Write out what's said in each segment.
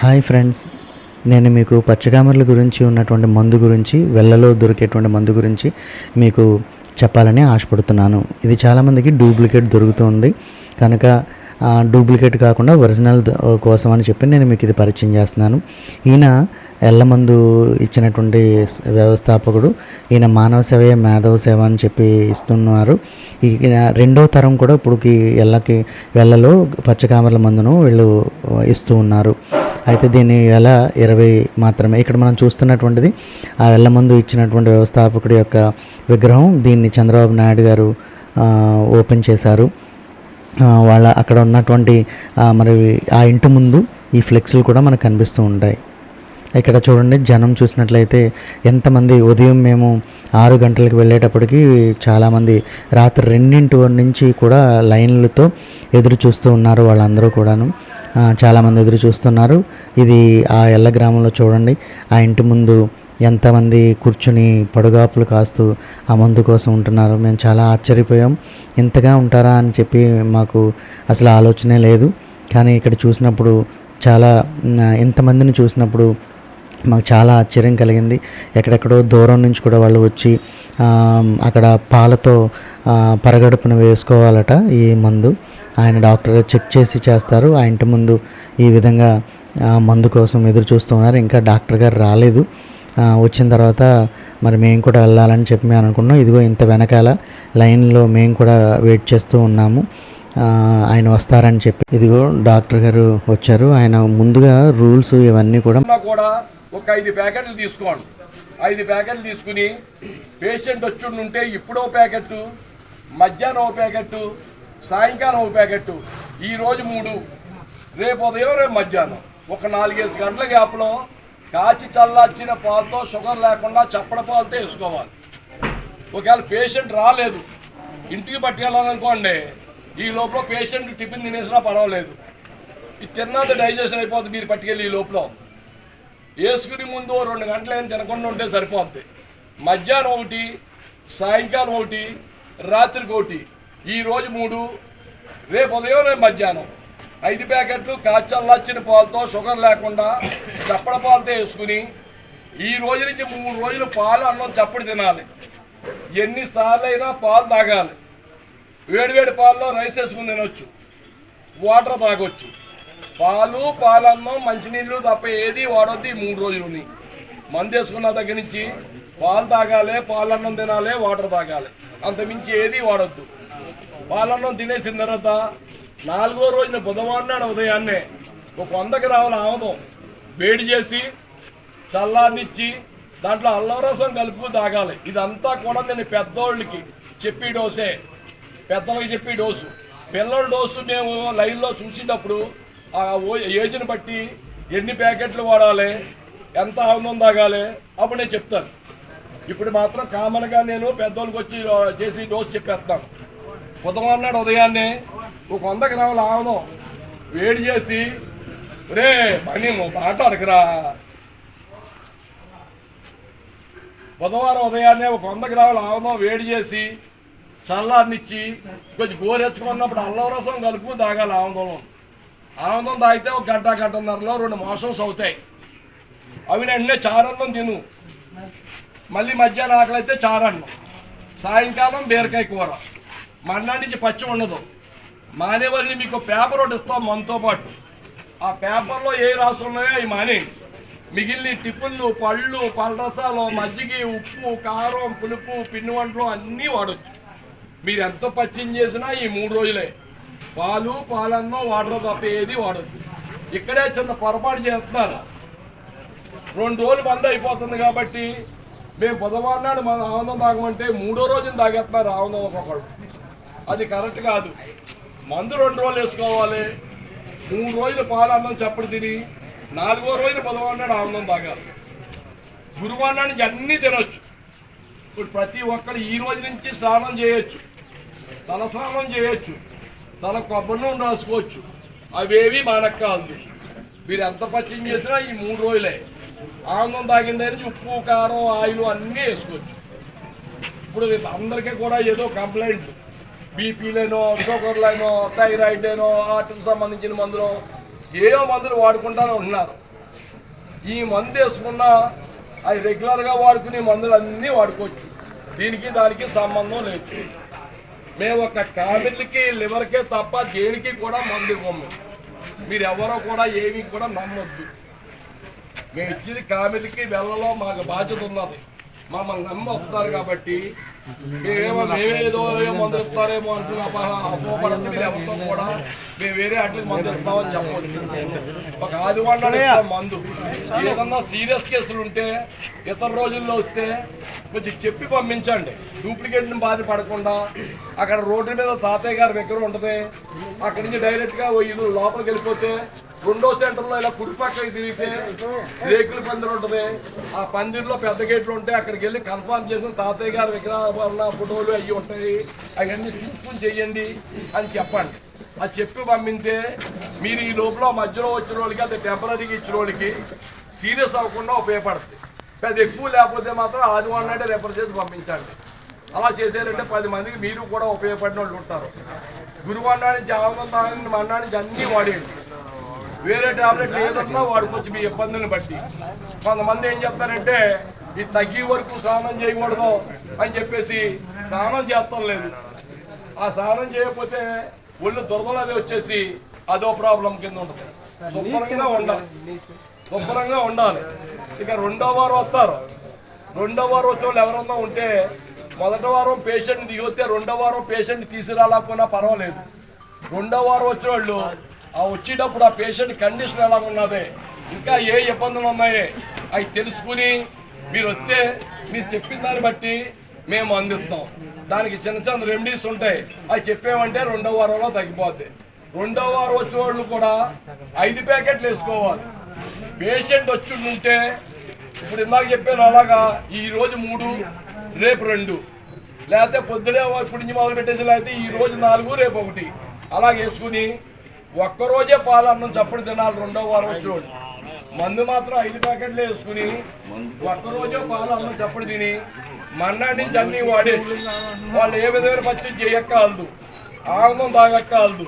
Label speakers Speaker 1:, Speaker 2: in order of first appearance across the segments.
Speaker 1: Hi friends. నేను మీకు పచ్చగామర్ల గురించి ఉన్నటువంటి మందు గురించి వెళ్ళలో దొరికేటువంటి మందు గురించి మీకు చెప్పాలని ఆశపడుతున్నాను. ఇది చాలామందికి డూప్లికేట్ దొరుకుతుంది కనుక డూప్లికేట్ కాకుండా ఒరిజినల్ కోసం అని చెప్పి నేను మీకు ఇది పరిచయం చేస్తున్నాను. ఈయన ఎల్లమందు ఇచ్చినటువంటి వ్యవస్థాపకుడు. ఈయన మానవ సేవయే మేధవ సేవ అని చెప్పి ఇస్తున్నారు. ఈయన రెండో తరం కూడా ఇప్పుడుకి ఎల్లకి వెళ్ళలో పచ్చకామర్ల మందును వీళ్ళు ఇస్తూ ఉన్నారు. అయితే దీని ఎలా ఇరవై మాత్రమే. ఇక్కడ మనం చూస్తున్నటువంటిది ఆ వెళ్ళమందు ఇచ్చినటువంటి వ్యవస్థాపకుడి యొక్క విగ్రహం దీన్ని చంద్రబాబు నాయుడు గారు ఓపెన్ చేశారు. వాళ్ళ అక్కడ ఉన్నటువంటి మరి ఆ ఇంటి ముందు ఈ ఫ్లెక్స్లు కూడా మనకు కనిపిస్తూ ఉంటాయి. ఇక్కడ చూడండి జనం చూసినట్లయితే ఎంతమంది ఉదయం మేము ఆరు గంటలకు వెళ్ళేటప్పటికి చాలామంది రాత్రి రెండింటి నుంచి కూడా లైన్లతో ఎదురు చూస్తూ ఉన్నారు వాళ్ళందరూ కూడాను. చాలామంది ఎదురు చూస్తున్నారు. ఇది ఆ ఎల్ల గ్రామంలో చూడండి. ఆ ఇంటి ముందు ఎంతమంది కూర్చుని పడుగాపులు కాస్తూ ఆ మందు కోసం ఉంటున్నారు. మేము చాలా ఆశ్చర్యపోయాం. ఇంతగా ఉంటారా అని చెప్పి మాకు అసలు ఆలోచనే లేదు. కానీ ఇక్కడ చూసినప్పుడు చాలా ఇంతమందిని చూసినప్పుడు మాకు చాలా ఆశ్చర్యం కలిగింది. ఎక్కడెక్కడో దూరం నుంచి కూడా వాళ్ళు వచ్చి అక్కడ పాలతో పరగడుపును పరగడుపున వేసుకోవాలట ఈ మందు. ఆయన డాక్టర్ గారు చెక్ చేసి చేస్తారు. ఆ ఇంటి ముందు ఈ విధంగా మందు కోసం ఎదురు చూస్తున్నారు ఇంకా డాక్టర్ గారు రాలేదు. వచ్చిన తర్వాత మరి మేము కూడా వెళ్ళాలని చెప్పి మేము అనుకున్నాం. ఇదిగో ఇంత వెనకాల లైన్లో మేము కూడా వెయిట్ చేస్తూ ఉన్నాము. ఆయన వస్తారని చెప్పి. ఇదిగో డాక్టర్ గారు వచ్చారు. ఆయన ముందుగా రూల్స్ ఇవన్నీ కూడా
Speaker 2: కూడా ఒక ఐదు ప్యాకెట్లు తీసుకోండి. ఐదు ప్యాకెట్లు తీసుకుని పేషెంట్ వచ్చి ఉంటే ప్యాకెట్టు మధ్యాహ్నం ఓ ప్యాకెట్టు సాయంకాలం ఓ ప్యాకెట్టు ఈరోజు మూడు రేపు ఉదయం రేపు మధ్యాహ్నం. ఒక నాలుగేసి గంటల గ్యాప్లో కాచి చల్లార్చిన పాలతో షుగర్ లేకుండా చప్పడ పాలతో వేసుకోవాలి. ఒకవేళ పేషెంట్ రాలేదు ఇంటికి పట్టుకెళ్ళాలనుకోండి ఈ లోపల పేషెంట్ టిఫిన్ తినేసినా పర్వాలేదు. ఇది తిన్నది డైజెషన్ అయిపోతుంది మీరు పట్టుకెళ్ళి ఈ లోపల. వేసుకుని ముందు రెండు గంటలు ఏం తినకుండా ఉంటే సరిపోద్ది. మధ్యాహ్నం ఒకటి సాయంకాలం ఒకటి రాత్రికి ఒకటి. ఈరోజు మూడు రేపు ఉదయం రేపు మధ్యాహ్నం. ఐదు ప్యాకెట్లు కాచల్లాచిన పాలతో షుగర్ లేకుండా చప్పడ పాలతో వేసుకుని ఈ రోజు నుంచి మూడు రోజులు పాలు అన్నం చప్పడి తినాలి. ఎన్నిసార్లు అయినా పాలు తాగాలి. వేడివేడి పాలలో రైస్ వేసుకుని తినొచ్చు. వాటర్ తాగొచ్చు. పాలు పాలన్నం మంచినీళ్ళు తప్ప ఏది వాడొద్దు ఈ మూడు రోజులు మందు వేసుకున్న దగ్గర నుంచి పాలు తాగాలి పాలన్నం తినాలి వాటర్ తాగాలి. అంతమించి ఏది వాడొద్దు. పాలన్నం తినేసిన తర్వాత నాలుగో రోజున బుధవారం నాడు ఉదయాన్నే ఒక వందకి రావాలి ఆముదం వేడి చేసి చల్లార్నిచ్చి దాంట్లో అల్లం రసం కలుపు తాగాలి. ఇదంతా కూడా నేను పెద్దోళ్ళకి చెప్పి డోసే. పెద్దలకి చెప్పి డోసు. పిల్లల డోసు మేము లైన్లో చూసినప్పుడు ఏజ్ని బట్టి ఎన్ని ప్యాకెట్లు వాడాలి ఎంత ఆనందం తాగాలి అప్పుడు నేను చెప్తాను ఇప్పుడు మాత్రం కామన్గా నేను పెద్దోళ్ళకి వచ్చి చేసి డోసు చెప్పేస్తాను. బుధవారం నాడు ఉదయాన్నే ఒక వంద గ్రాముల ఆవనం వేడి చేసి రే మనీ మాట్లాడకురా బుధవారం ఉదయాన్నే ఒక వంద గ్రాముల ఆవనం వేడి చేసి చల్లారినిచ్చి కొంచెం గోరెచ్చుకున్నప్పుడు అల్లం రసం కలుపు తాగాలి ఆముదంలో ఆనందం తాగితే ఒక గంట గంటన్నరలో రెండు మోషన్స్ అవుతాయి అవి వెంటనే చారన్నం తిను. మళ్ళీ మధ్యాహ్నం ఆకలి అయితే చారన్నం. సాయంకాలం బీరకాయ కూర. మన్నాడి నుంచి పచ్చి ఉండదు మానేవారిని మీకు పేపర్ ఒకటి ఇస్తాం మనతో పాటు. ఆ పేపర్లో ఏ రాసి ఉన్నాయో అవి మానేయండి. మిగిలిన టిఫిన్లు పళ్ళు పలరసాలు మజ్జిగ ఉప్పు కారం పులుపు పిండి వంటలు అన్నీ వాడచ్చు. మీరు ఎంత పచ్చిం చేసినా ఈ మూడు రోజులే. పాలు పాలన్నం వాడరు తప్ప ఏది వాడద్దు. ఇక్కడే చిన్న పొరపాటు చేస్తున్నారు. రెండు రోజులు బంద్ అయిపోతుంది కాబట్టి మేము బుధవారం నాడు మన ఆనందం తాగమంటే మూడో రోజున తాగేస్తున్నారు ఆనందం ఒక్కొక్కడు అది కరెక్ట్ కాదు. మందు రెండు రోజులు వేసుకోవాలి. మూడు రోజులు పాలన్నం చప్పుడు తిని నాలుగో రోజున బుధవారం నాడు ఆనందం తాగాలి. గురువారం నాడు అన్నీ తినొచ్చు. ఇప్పుడు ప్రతి ఒక్కరు ఈ రోజు నుంచి స్నానం చేయొచ్చు. తల స్నానం చేయొచ్చు. తల కొబ్బరి నూనె రాసుకోవచ్చు. అవేవి మనకు కాదు మీరు ఎంత పచ్చిం చేసినా ఈ మూడు రోజులే. ఆనందం తాగిన దగ్గర ఉప్పు కారం ఆయిల్ అన్నీ వేసుకోవచ్చు. ఇప్పుడు అందరికీ కూడా ఏదో కంప్లైంట్. బీపీలేనో షుగర్లైనో థైరాయిడ్ అయినో హార్ట్కి సంబంధించిన మందులు ఏవో మందులు వాడుకుంటానే ఉన్నారు. ఈ మందు వేసుకున్న అవి రెగ్యులర్గా వాడుకునే మందులు అన్నీ వాడుకోవచ్చు. దీనికి దానికి సంబంధం లేదు. మేము ఒక కామెర్లకి లివర్కే తప్ప దేనికి కూడా మందు ఇవ్వము. మీరు ఎవరో కూడా ఏమీ కూడా నమ్మొద్దు. మేము ఇచ్చింది కామెర్లకి వెళ్ళలో మాకు బాధ్యత ఉన్నది. మమ్మల్ని నమ్మి వస్తారు కాబట్టి మేమేమో మేమేదో ఏదో మందులు ఇస్తారేమో అంటున్న అపోపడద్దు మీరు ఎవరితో కూడా. మేము వేరే అట్లకి మందు ఇస్తామని చెప్పొద్దు. ఒక ఇస్తాం మందు. ఏదన్నా సీరియస్ కేసులు ఉంటే ఇతర రోజుల్లో వస్తే కొంచెం చెప్పి పంపించండి. డూప్లికేట్ బాధపడకుండా అక్కడ రోడ్డు మీద తాతయ్య గారి దగ్గర ఉంటుంది. అక్కడి నుంచి డైరెక్ట్గా ఇది లోపలికి వెళ్ళిపోతే రెండో సెంటర్లో ఇలా కుడి పక్కకి తిరిగితే రేకుల పందిరి ఉంటుంది. ఆ పందిరిలో పెద్ద గేట్లు ఉంటాయి అక్కడికి వెళ్ళి కన్ఫర్మ్ చేసిన తాతయ్య గారి విగ్రహాల ఫోటోలు అవి ఉంటాయి. అవన్నీ చూసుకుని చెయ్యండి అని చెప్పండి. అది చెప్పి పంపితే మీరు ఈ లోపల మధ్యలో వచ్చిన వాళ్ళకి అది టెంపరీగా ఇచ్చిన వాళ్ళకి సీరియస్ అవ్వకుండా ఉపయోగపడుతుంది. పెద్ద ఎక్కువ లేకపోతే మాత్రం ఆదివారం నాడే రెఫర్ చేసి పంపించండి. అలా చేశారంటే పది మందికి మీరు కూడా ఉపయోగపడిన వాళ్ళు ఉంటారు. గురువన్నా నుంచి ఆవదం తాగని మన్నా నుంచి అన్నీ వాడేయండి. వేరే టాబ్లెట్ ఏదన్నా వాడుకోవచ్చు మీ ఇబ్బందులను బట్టి. కొంతమంది ఏం చెప్తారంటే ఇది తగ్గే వరకు స్నానం చేయకూడదు అని చెప్పేసి స్నానం చేస్తాం లేదు. ఆ స్నానం చేయకపోతే ఒళ్ళు దురదలు అది వచ్చేసి అదో ప్రాబ్లం కింద ఉంటుంది. శుభ్రంగా ఉండాలి. శుభ్రంగా ఉండాలి. ఇక రెండో వారం వస్తారు. రెండో వారం వచ్చే వాళ్ళు ఎవరన్నా ఉంటే మొదటి వారం పేషెంట్ దిగితే రెండో వారం పేషెంట్ తీసుకురాలకపోయినా పర్వాలేదు. రెండో వారం వచ్చే వాళ్ళు ఆ వచ్చేటప్పుడు ఆ పేషెంట్ కండిషన్ ఎలా ఉన్నది? ఇంకా ఏ ఇబ్బందులు ఉన్నాయి? అవి తెలుసుకుని మీరు వస్తే మీరు చెప్పిన దాన్ని బట్టి మేము అందిస్తాం. దానికి చిన్న చిన్న రెమెడీస్ ఉంటాయి. అవి చెప్పామంటే రెండో వారంలో తగ్గిపోద్ది. రెండో వారం వచ్చే వాళ్ళు కూడా ఐదు ప్యాకెట్లు వేసుకోవాలి. పేషెంట్ వచ్చి ఉంటే ఇప్పుడు ఇందాక చెప్పాను అలాగా ఈరోజు మూడు రేపు రెండు. లేకపోతే పొద్దునే ఇప్పుడు నుంచి మొదలు పెట్టేసి లేకపోతే ఈ రోజు నాలుగు రేపు ఒకటి. అలా వేసుకుని ఒక్కరోజే పాలన్నం చప్పుడు తినాలి రెండో వారం వచ్చేవాళ్ళు. మందు మాత్రం ఐదు ప్యాకెట్లు వేసుకుని ఒక్కరోజే పాలు అన్నం చప్పుడు తిని మన్నా నుంచి అన్నీ వాడేసి వాళ్ళు ఏ విధమైన పచ్చి చేయక్కలదు ఆనందం తాగక్కలదు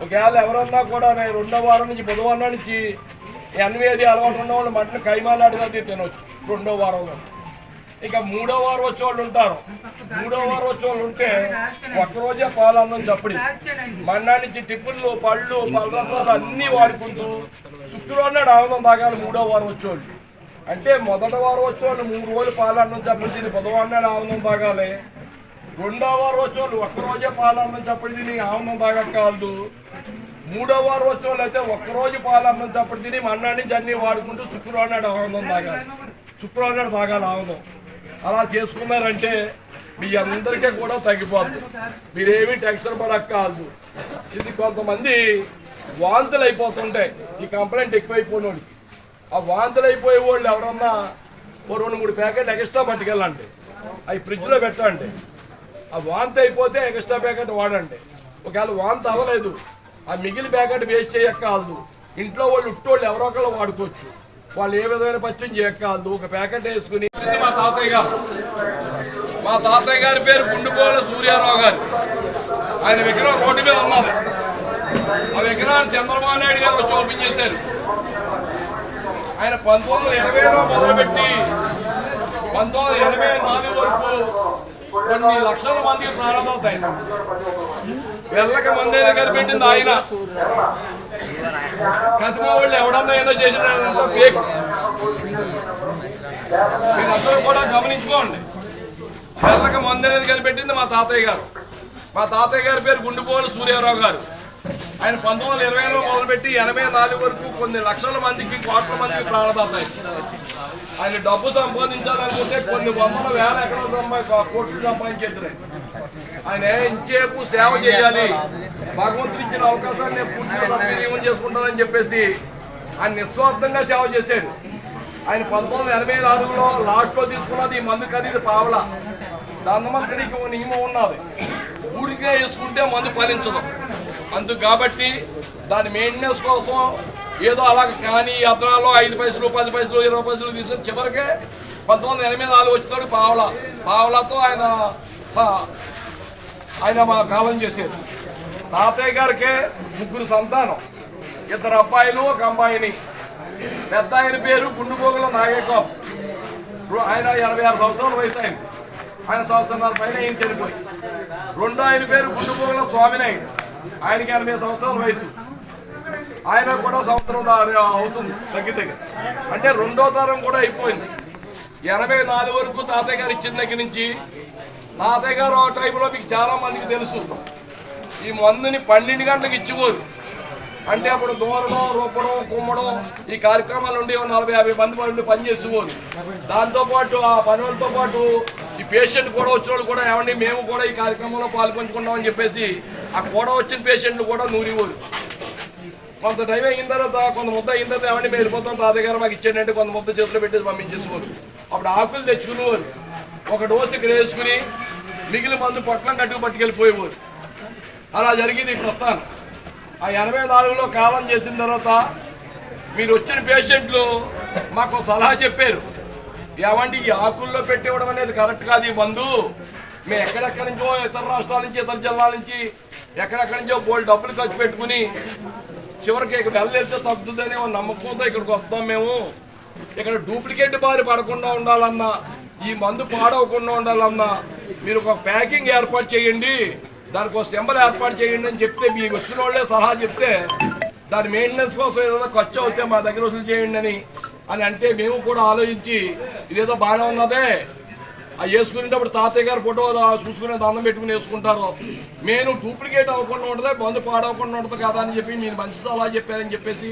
Speaker 2: ఒకవేళ ఎవరన్నా కూడా నేను రెండో వారం నుంచి బుధవారం నుంచి ఎనిమిది అలవాటు ఉన్న వాళ్ళు మటన్ కైమాలాడిగా తినొచ్చు. రెండో వారంలో. ఇక మూడో వారు వచ్చే వాళ్ళు ఉంటారు. మూడో వారు వచ్చే వాళ్ళు ఉంటే ఒక్కరోజే పాలన్నం చప్పడి. మన్నా నుంచి టిఫిన్లు పళ్ళు పళ్ళరసాలు అన్నీ వాడుకుంటూ శుక్రవారం నాడు ఆనందం తాగాలి మూడో వారు వచ్చేవాళ్ళు అంటే మొదటి వారు వచ్చేవాళ్ళు మూడు రోజులు పాలన్నం చప్పడి తిని బుధవారం నాడు ఆనందం తాగాలి. రెండో వారు వచ్చేవాళ్ళు ఒక్కరోజే పాలన్నం చప్పడి తిని ఆనందం తాగక్కర్దు మూడో వారం వచ్చేవాళ్ళు అయితే ఒక్కరోజు పాలన్నం చప్పటి తిని మన్నా నుంచి అన్ని వాడుకుంటూ శుక్రవారం నాడు ఆనందం తాగాలి. శుక్రవారం నాడు తాగాలి ఆనందం. అలా చేసుకున్నారంటే మీ అందరికీ కూడా తగ్గిపోతుంది మీరేమీ టెన్షన్ పడక్కర్దు ఇది కొంతమంది వాంతులు అయిపోతుంటాయి ఈ కంప్లైంట్ ఎక్కువైపోయిన వాళ్ళకి ఆ వాంతులు అయిపోయే వాళ్ళు ఎవరన్నా ఓ రెండు మూడు ప్యాకెట్ ఎక్స్ట్రా పట్టుకెళ్ళండి. అవి ఫ్రిడ్జ్లో పెట్టండి. ఆ వాంతి అయిపోతే ఎక్స్ట్రా ప్యాకెట్ వాడండి. ఒకవేళ వాంతి అవ్వలేదు ఆ మిగిలిన ప్యాకెట్ వేస్ట్ చేయక్కర్దు ఇంట్లో వాళ్ళు ఉట్టోళ్ళు ఎవరో ఒకళ్ళు వాడుకోవచ్చు. వాళ్ళు ఏ విధమైన పచ్చం చేయక్కర్దు ఒక ప్యాకెట్ వేసుకుని మా తాతయ్య గారు. మా తాతయ్య గారి పేరు గుండుపోల సూర్యారావు గారు. ఆయన విగ్రహం రోడ్డు మీద ఉన్నారు ఆ విగ్రహాన్ని చంద్రబాబు నాయుడు గారు వచ్చి ఓపెన్ చేశారు. ఆయన పంతొమ్మిది వందల ఎనభైలో మొదలుపెట్టి పంతొమ్మిది వందల ఎనభై నాలుగు వరకు కొన్ని లక్షల మందికి ప్రారంభమవుతాయి. వెళ్ళక మంది కనిపెట్టింది ఆయన. కతిమా వాళ్ళు ఎవడన్నా ఏదో చేసినంత ఫేక్ మీరందరూ కూడా గమనించుకోండి. వెళ్ళక మంది అనేది కనిపెట్టింది మా తాతయ్య గారు. మా తాతయ్య గారి పేరు గుండుపోలు సూర్యారావు గారు. ఆయన పంతొమ్మిది వందల ఇరవైలో మొదలుపెట్టి ఎనభై నాలుగు వరకు కొన్ని లక్షల మందికి కోట్ల మందికి ప్రాణదాతాయి ఆయన డబ్బు సంపాదించాలనుకుంటే కొన్ని వందల వేల ఎకరాల సంపా కోట్లు సంపాదించేద్దరు. ఆయన ఇంచేపు సేవ చేయాలి? భగవంతుడు ఇచ్చిన అవకాశాన్ని నేను పూర్తిగా సద్వినియోగం చేసుకుంటానని చెప్పేసి ఆయన నిస్వార్థంగా సేవ చేశాడు. ఆయన పంతొమ్మిది వందల ఎనభై నాలుగులో లాస్ట్లో తీసుకున్నది ఈ మందు ఖరీదు పావల. దాని మంత్రికి నియమం ఉన్నది. ఊరికే వేసుకుంటే మందు ఫలించదు. అందుకు కాబట్టి దాని మెయింటెనెన్స్ కోసం ఏదో అలా కానీ అదనాలో ఐదు పైసలు పది పైసలు ఇరవై పైసలు తీసుకొని చివరికే పంతొమ్మిది వందల ఎనిమిది నాలుగు వచ్చినాడు పావల. పావలతో ఆయన ఆయన మా కాలం చేశారు తాతయ్య గారికే ముగ్గురు సంతానం. ఇద్దరు అబ్బాయిలు ఒక అమ్మాయిని. పెద్ద ఆయన పేరు గుండుపోగుల నాగేకం ఆయన ఎనభై ఆరు సంవత్సరాల వయసు అయింది. ఆయన సంవత్సరాల పైన ఏం చనిపోయి. రెండో ఆయన పేరు గుండుపోగుల స్వామినాయుడు. ఆయనకి ఎనభై సంవత్సరాల వయసు. ఆయన కూడా సంవత్సరం అవుతుంది తగ్గితే. అంటే రెండో తరం కూడా అయిపోయింది. ఎనభై నాలుగు వరకు తాతయ్య గారు ఇచ్చిన దగ్గర నుంచి తాతయ్య గారు ఆ టైంలో మీకు చాలా మందికి తెలుసు. ఈ మందుని పన్నెండు గంటలకు ఇచ్చేవారు అంటే అప్పుడు దూరడం రూపడం కుమ్మడం ఈ కార్యక్రమాలు ఉండి నలభై యాభై మంది వాళ్ళు పనిచేసేవారు దాంతోపాటు ఆ పనులతో పాటు ఈ పేషెంట్ కూడా వచ్చిన వాళ్ళు కూడా ఏమండి మేము కూడా ఈ కార్యక్రమంలో పాల్పంచుకున్నామని చెప్పేసి ఆ కూడా వచ్చిన పేషెంట్లు కూడా నూరివారు కొంత టైం అయిన తర్వాత కొంత ముద్ద అయిన తర్వాత ఏమంటే మేము వెళ్ళిపోతాం తాతయ్య గారు మాకు ఇచ్చేయండి కొంత ముద్ద చేతిలో పెట్టేసి పంపించేసుకోరు. అప్పుడు ఆకులు తెచ్చుకునేవారు. ఒక డోసు ఇక్కడ వేసుకుని మిగిలిన మందు పొట్లం కట్టుకు పట్టుకెళ్ళిపోయేవారు. అలా జరిగింది ఈ ప్రస్థానం. ఆ ఎనభై నాలుగులో కాలం చేసిన తర్వాత మీరు వచ్చిన పేషెంట్లు మాకు సలహా చెప్పారు. ఏమండి ఈ ఆకుల్లో పెట్టివ్వడం అనేది కరెక్ట్ కాదు ఈ మందు. మేము ఎక్కడెక్కడి నుంచో ఇతర రాష్ట్రాల నుంచి ఇతర జిల్లాల నుంచి ఎక్కడెక్కడి నుంచో బోల్డ్ డబ్బులు ఖర్చు పెట్టుకుని చివరికి ఇక్కడ వెళ్ళేస్తే తగ్గుతుందనే నమ్మకంతో ఇక్కడికి వస్తాం మేము. ఇక్కడ డూప్లికేట్ బారి పడకుండా ఉండాలన్నా ఈ మందు పాడవకుండా ఉండాలన్నా మీరు ఒక ప్యాకింగ్ ఏర్పాటు చేయండి దానికి ఒక సింబల్ ఏర్పాటు చేయండి అని చెప్తే మీ వచ్చిన వాళ్ళే సలహా చెప్తే దాని మెయింటెనెన్స్ కోసం ఏదైనా ఖర్చు అవుతే మా దగ్గర వసూలు చేయండి అని అని అంటే మేము కూడా ఆలోచించి ఇదేదో బాగానే ఉన్నదే. ఆ వేసుకునేటప్పుడు తాతయ్య గారు ఫోటో చూసుకునే దండం పెట్టుకుని వేసుకుంటారు. నేను డూప్లికేట్ అవ్వకుండా ఉంటుంది మందు పాడవకుండా ఉంటుంది కదా అని చెప్పి మీరు మంచి సలహా చెప్పారని చెప్పేసి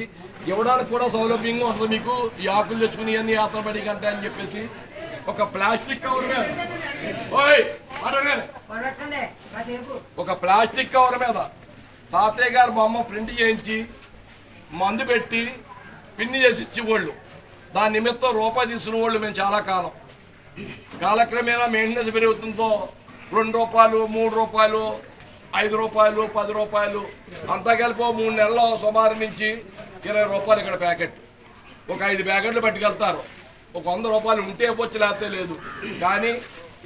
Speaker 2: ఇవ్వడానికి కూడా సౌలభ్యంగా ఉంటుంది మీకు ఈ ఆకులు తెచ్చుకుని అన్ని యాత్ర పడి కంటే అని చెప్పేసి ఒక ప్లాస్టిక్ కవర్ మీద. ఒక ప్లాస్టిక్ కవర్ మీద తాతయ్య గారు బొమ్మ ప్రింట్ చేయించి మందు పెట్టి పిన్ని చేసి ఇచ్చేవాళ్ళు. దాని నిమిత్తం రూపాయి తీసుకున్న వాళ్ళు మేము చాలా కాలం. కాలక్రమేణా మెయింటెనెన్స్ పెరుగుతుందో రెండు రూపాయలు మూడు రూపాయలు ఐదు రూపాయలు పది రూపాయలు అంతా కలిపి మూడు నెలల సుమారు నుంచి ఇరవై రూపాయలు ఇక్కడ ప్యాకెట్. ఒక ఐదు ప్యాకెట్లు పట్టుకెళ్తారు. ఒక వంద రూపాయలు ఉంటే ఇవ్వచ్చు లేకపోతే లేదు. కానీ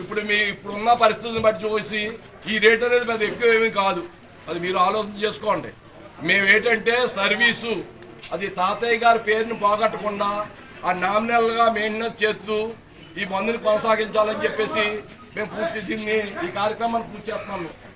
Speaker 2: ఇప్పుడు మీ ఇప్పుడున్న పరిస్థితిని బట్టి చూసి ఈ రేట్ అనేది పెద్ద ఎక్కువ ఏమీ కాదు. అది మీరు ఆలోచన చేసుకోండి. మేము ఏంటంటే సర్వీసు. అది తాతయ్య గారి పేరుని పోగొట్టకుండా ఆ నామినల్గా మెయింటెనెన్స్ చేస్తూ ఈ మందుని కొనసాగించాలని చెప్పేసి మేము పూర్తి దీన్ని ఈ కార్యక్రమాన్ని పూర్తి చేస్తున్నాము. మేము.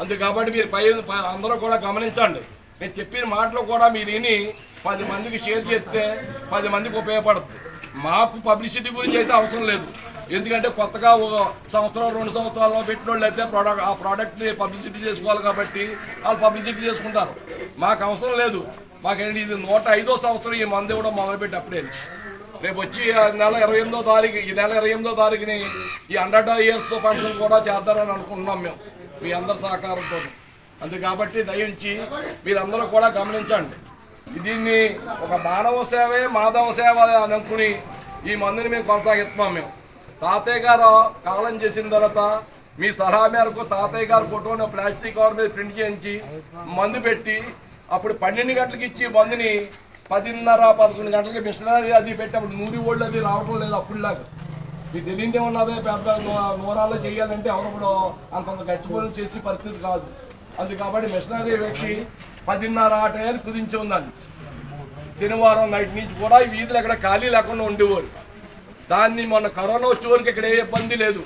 Speaker 2: అందు కాబట్టి మీరు పై ప- అందరూ కూడా గమనించండి. నేను చెప్పిన మాటలు కూడా మీరు విని పది మందికి షేర్ చేస్తే పది మందికి ఉపయోగపడుతుంది మాకు పబ్లిసిటీ గురించి అయితే అవసరం లేదు. ఎందుకంటే కొత్తగా ఓ సంవత్సరం రెండు సంవత్సరాల్లో పెట్టిన వాళ్ళు అయితే ప్రోడక్ట్ ఆ ప్రోడక్ట్ని పబ్లిసిటీ చేసుకోవాలి కాబట్టి వాళ్ళు పబ్లిసిటీ చేసుకుంటారు. మాకు అవసరం లేదు. మాకేంటి ఇది నూట ఐదో సంవత్సరం ఈ మంది కూడా మొదలుపెట్టి అప్పుడే. రేపు వచ్చి నెల ఇరవై ఎనిమిదో తారీఖు ఈ నెల ఇరవై ఎనిమిదో తారీఖుని ఈ హండ్రెడ్ ఇయర్స్ ఫంక్షన్ కూడా చేద్దారని అనుకుంటున్నాం మేము మీ అందరి సహకారంతో. అందు కాబట్టి దయించి మీరందరూ కూడా గమనించండి. దీన్ని ఒక మానవ సేవే మాధవ సేవ అని అనుకుని ఈ మందుని మేము కొనసాగిస్తున్నాం మేము. తాతయ్య గారు కాలం చేసిన తర్వాత మీ సలహా మేరకు తాతయ్య గారు ఫోటోని ప్లాస్టిక్ కవర్ మీద ప్రింట్ చేయించి మందు పెట్టి అప్పుడు పన్నెండు గంటలకు ఇచ్చి మందుని పదిన్నర పదకొండు గంటలకి మిషనరీ అది పెట్టి అప్పుడు నూరి ఓళ్ళు అది రావటం లేదు అప్పుడులాగా. మీకు తెలియదే ఉన్నదే పెద్ద నూరాల్లో చేయాలంటే ఎవరు కూడా అంతంత గట్టి పనులు చేసే పరిస్థితి కాదు. అది కాబట్టి మిషనరీ పెట్టి పదిన్నర ఆ టైర్ కుదించి ఉందండి శనివారం నైట్ నుంచి కూడా ఈ వీధులు ఎక్కడ ఖాళీ లేకుండా ఉండేవారు. దాన్ని మొన్న కరోనా వచ్చే వరకు ఇక్కడ ఏ ఇబ్బంది లేదు.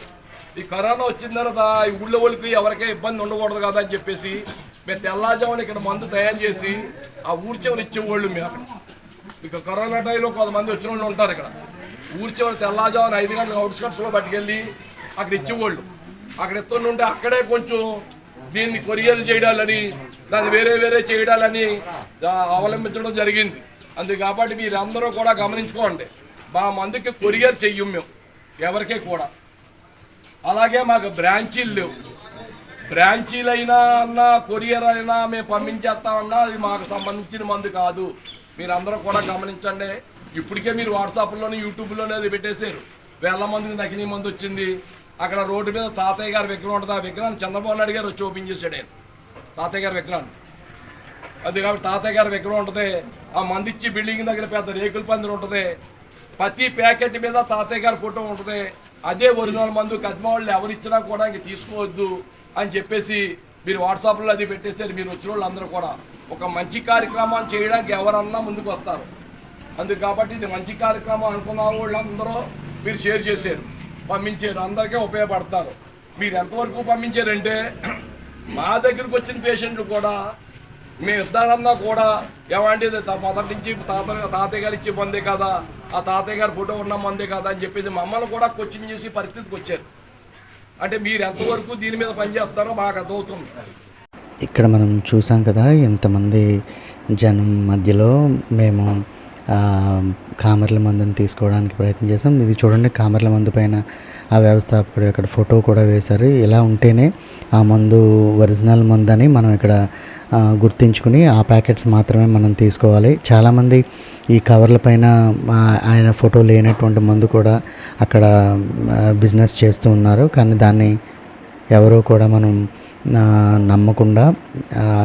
Speaker 2: ఈ కరోనా వచ్చిన తర్వాత ఈ ఊళ్ళో వాళ్ళకి ఎవరికే ఇబ్బంది ఉండకూడదు కదా అని చెప్పేసి మేము తెల్లాజామున ఇక్కడ మందు తయారు చేసి ఆ ఊరి చివరి ఇచ్చేవాళ్ళు మేము. అక్కడ ఇక కరోనా టైంలో కొంతమంది వచ్చిన వాళ్ళు ఉంటారు ఇక్కడ. ఊరి చివరి తెల్లాజామున ఐదు గంటల అవుట్స్కట్స్లో పట్టుకెళ్ళి అక్కడ ఇచ్చేవాళ్ళు. అక్కడ ఎత్తుంటే అక్కడే కొంచెం దీన్ని కొరియలు చేయడాలని దాన్ని వేరే వేరే చేయడాలని అవలంబించడం జరిగింది. అందుకు కాబట్టి మీరందరూ కూడా గమనించుకోండి. మా మందికి కొరియర్ చెయ్యం మేము. ఎవరికీ కూడా. అలాగే మాకు బ్రాంచీలు లేవు. బ్రాంచీలైనా అయినా అన్నా కొరియర్ అయినా మేము పంపించేస్తామన్నా అది మాకు సంబంధించిన మందు కాదు. మీరందరూ కూడా గమనించండి. ఇప్పటికే మీరు వాట్సాప్లోనే యూట్యూబ్లోనే అది పెట్టేశారు. వేల మందికి నకిలీ మందు వచ్చింది. అక్కడ రోడ్డు మీద తాతయ్య గారి విగ్రహం ఉంటుంది. ఆ విగ్రహాన్ని చంద్రబాబు నాయుడు గారు వచ్చి ఓపెన్ చేశాడు ఆయన. తాతయ్య గారి విగ్రహాన్ని. అది కాబట్టి తాతయ్య గారి విగ్రహం ఉంటుంది. ఆ మందిచ్చి బిల్డింగ్ దగ్గర పెద్ద రేకుల పందిరి ఉంటుంది. ప్రతి ప్యాకెట్ మీద తాతయ్య గారి ఫోటో ఉంటుంది. అదే ఒరిజినల్ మందు కద్మ వాళ్ళు కూడా ఇంక తీసుకోవద్దు అని చెప్పేసి మీరు వాట్సాప్లో అది పెట్టేస్తే మీరు వచ్చిన వాళ్ళు అందరూ కూడా ఒక మంచి కార్యక్రమాన్ని చేయడానికి ఎవరన్నా ముందుకు వస్తారు. అందుకు కాబట్టి ఇది మంచి కార్యక్రమం అనుకున్న వాళ్ళందరూ మీరు షేర్ చేశారు. పంపించారు. అందరికీ ఉపయోగపడతారు. మీరు ఎంతవరకు పంపించారంటే మా దగ్గరకు వచ్చిన పేషెంట్లు కూడా మీ ఇద్దరన్నా కూడా ఏమంటే మొదటి నుంచి తాత తాతయ్య గారు ఇచ్చే మందే కదా? ఆ తాతయ్య గారు ఫోటో ఉన్న మందే కదా అని చెప్పేసి మమ్మల్ని కూడా క్వశ్చన్ చేసి పరిస్థితికి వచ్చారు. అంటే మీరు ఎంతవరకు దీని మీద పనిచేస్తారో మాకు అర్థమవుతుంది.
Speaker 1: ఇక్కడ మనం చూసాం కదా ఎంతమంది జనం మధ్యలో మేము కామర్ల మందుని తీసుకోవడానికి ప్రయత్నం చేసాం ఇది చూడండి కామర్ల మందు పైన ఆ వ్యవస్థాపకుడు ఇక్కడ ఫోటో కూడా వేశారు. ఇలా ఉంటేనే ఆ మందు ఒరిజినల్ మందు అని మనం ఇక్కడ గుర్తించుకుని ఆ ప్యాకెట్స్ మాత్రమే మనం తీసుకోవాలి. చాలామంది ఈ కవర్ల పైన ఆయన ఫోటో లేనటువంటి మందు కూడా అక్కడ బిజినెస్ చేస్తూ ఉన్నారు. కానీ దాన్ని ఎవరూ కూడా మనం నమ్మకుండా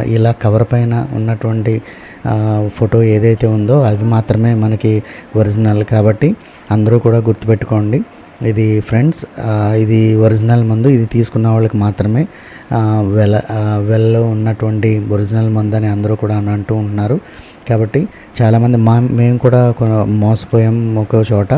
Speaker 1: ఇలా కవర్ పైన ఉన్నటువంటి ఫోటో ఏదైతే ఉందో అది మాత్రమే మనకి ఒరిజినల్ కాబట్టి అందరూ కూడా గుర్తుపెట్టుకోండి. ఇది ఫ్రెండ్స్ ఇది ఒరిజినల్ మందు ఇది తీసుకున్న వాళ్ళకి మాత్రమే వెల వెల్లో ఉన్నటువంటి ఒరిజినల్ మందు అని అందరూ కూడా అని అంటూ ఉంటున్నారు కాబట్టి చాలామంది మా మేము కూడా మోసపోయాం ఒక చోట.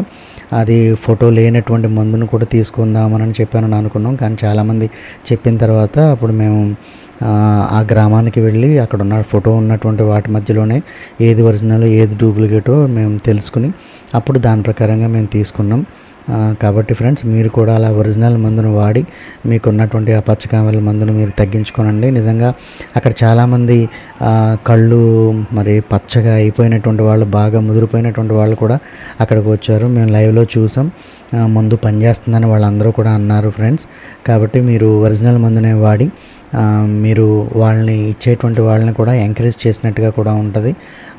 Speaker 1: అది ఫోటో లేనటువంటి మందును కూడా తీసుకుందామని చెప్పాను అనుకున్నాం. కానీ చాలామంది చెప్పిన తర్వాత అప్పుడు మేము ఆ, గ్రామానికి వెళ్ళి అక్కడ ఉన్న ఫోటో ఉన్నటువంటి వాటి మధ్యలోనే ఏది ఒరిజినల్ ఏది డూప్లికేటో మేము తెలుసుకుని అప్పుడు దాని ప్రకారంగా మేము తీసుకున్నాం. కాబట్టి ఫ్రెండ్స్ మీరు కూడా అలా ఒరిజినల్ మందును వాడి మీకు ఉన్నటువంటి ఆ పచ్చకామల మందును మీరు తగ్గించుకోనండి. నిజంగా అక్కడ చాలామంది కళ్ళు మరి పచ్చగా అయిపోయినటువంటి వాళ్ళు బాగా ముదిరిపోయినటువంటి వాళ్ళు కూడా అక్కడికి వచ్చారు. మేము లైవ్లో చూసాం. మందు పనిచేస్తుందని వాళ్ళందరూ కూడా అన్నారు ఫ్రెండ్స్. కాబట్టి మీరు ఒరిజినల్ మందునే వాడి మీరు వాళ్ళని ఇచ్చేటువంటి వాళ్ళని కూడా ఎంకరేజ్ చేసినట్టుగా కూడా ఉంటుంది.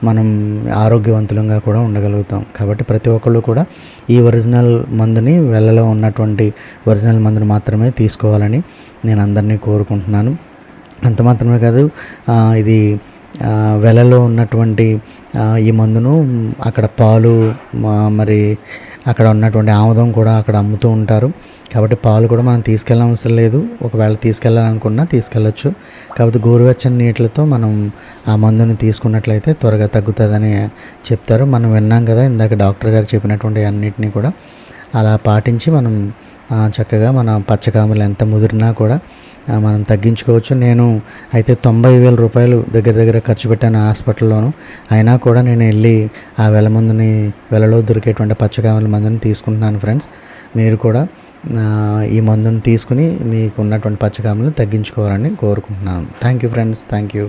Speaker 1: మనం ఆరోగ్యవంతులంగా కూడా ఉండగలుగుతాం. కాబట్టి ప్రతి ఒక్కళ్ళు కూడా ఈ ఒరిజినల్ మందుని వెళ్ళలో ఉన్నటువంటి ఒరిజినల్ మందుని మాత్రమే తీసుకోవాలని నేను అందరినీ కోరుకుంటున్నాను. అంత మాత్రమే కాదు ఇది వెలలో ఉన్నటువంటి ఈ మందును అక్కడ పాలు మా- మరి అక్కడ ఉన్నటువంటి ఆముదం కూడా అక్కడ అమ్ముతూ ఉంటారు. కాబట్టి పాలు కూడా మనం తీసుకెళ్ళవసరం లేదు. ఒకవేళ తీసుకెళ్ళాలనుకున్నా తీసుకెళ్ళచ్చు. కాకపోతే గోరువెచ్చని నీటితో మనం ఆ మందుని తీసుకున్నట్లయితే త్వరగా తగ్గుతుందని చెప్తారు. మనం విన్నాం కదా ఇందాక డాక్టర్ గారు చెప్పినటువంటి అన్నిటినీ కూడా. అలా పాటించి మనం చక్కగా మన పచ్చకామలు ఎంత ముదిరినా కూడా మనం తగ్గించుకోవచ్చు. నేను అయితే తొంభై వేల రూపాయలు దగ్గర దగ్గర ఖర్చు పెట్టాను హాస్పిటల్లోను. అయినా కూడా నేను వెళ్ళి ఆ వెల మందుని వెలలో దొరికేటువంటి పచ్చకామల మందుని తీసుకుంటున్నాను ఫ్రెండ్స్. మీరు కూడా ఈ మందుని తీసుకుని మీకు ఉన్నటువంటి పచ్చకామలను తగ్గించుకోవాలని కోరుకుంటున్నాను. Thank you friends. Thank you.